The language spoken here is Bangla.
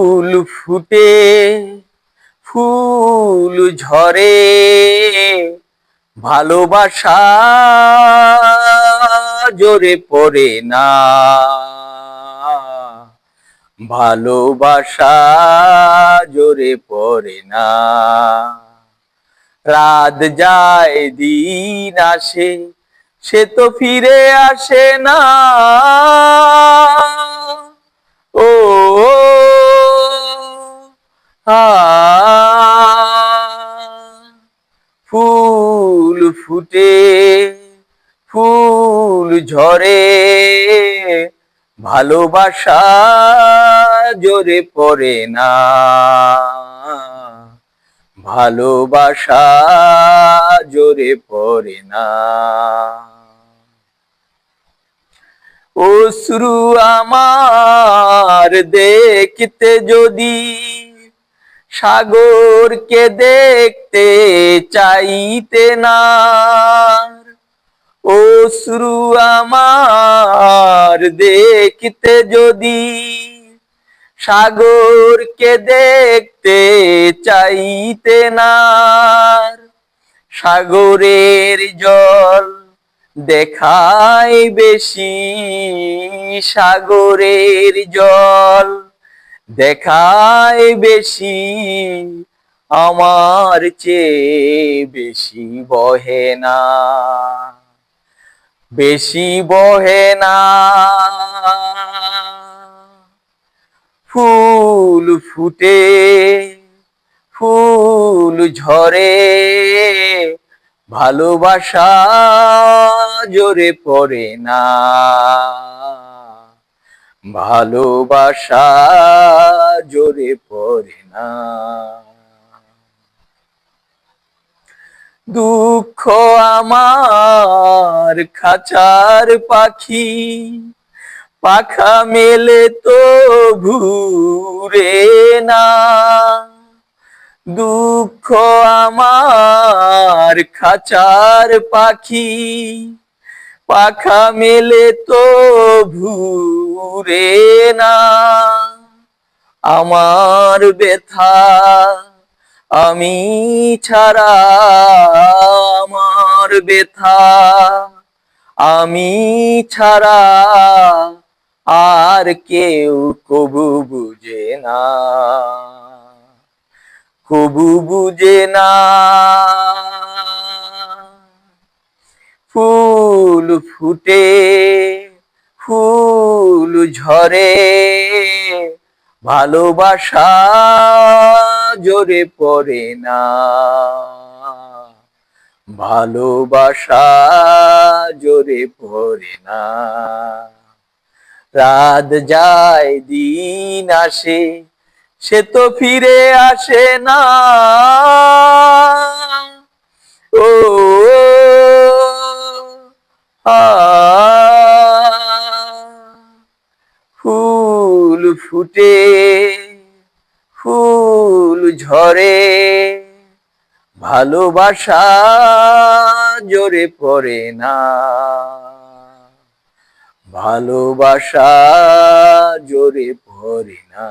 ফুল ফুটে, ফুল ঝরে। ভালোবাসা জোরে পড়ে না। ভালোবাসা জোরে পড়ে না। রাত যায়, দিন আসে, সে তো ফিরে আসে না। ফুল ফুটে, ফুল ঝরে, ভালোবাসা জোরে পড়ে না। ভালোবাসা জোরে পড়ে না। অশ্রু আমার দেখতে যদি সাগরকে দেখতে চাইতে না। অশ্রু আমার দেখতে যদি সাগরকে দেখতে চাইতে না। সাগরের জল দেখায় বেশি সাগরের জল। দেখায় বেশি, আমার চেয়ে বেশি বহে না। বেশি বহে না। ফুল ফুটে, ফুল ঝরে, ভালোবাসা জোরে পড়ে না। ভালোবাসা জোরে পড়ে না। দুঃখ আমার খাঁচার পাখি, পাখা মেলে তো ঘুরে না। দুঃখ আমার খাঁচার পাখি পাখা মেলে তো ভুরে না। আমার ব্যথা আমি ছাড়া, আমার ব্যথা আমি ছাড়া, আর কেউ কবু বুঝে না। কবু বুঝে না। ফুল ফুটে, ফুল ঝরে। ভালোবাসা জোরে পড়ে না। ভালোবাসা জোরে পড়ে না। রাত যায়, দিন আসে, সে তো ফিরে আসে না। ও আ ফুল ফুটে ফুল ঝরে ভালোবাসা জোরে পড়ে না। ভালোবাসা জোরে পড়ে না।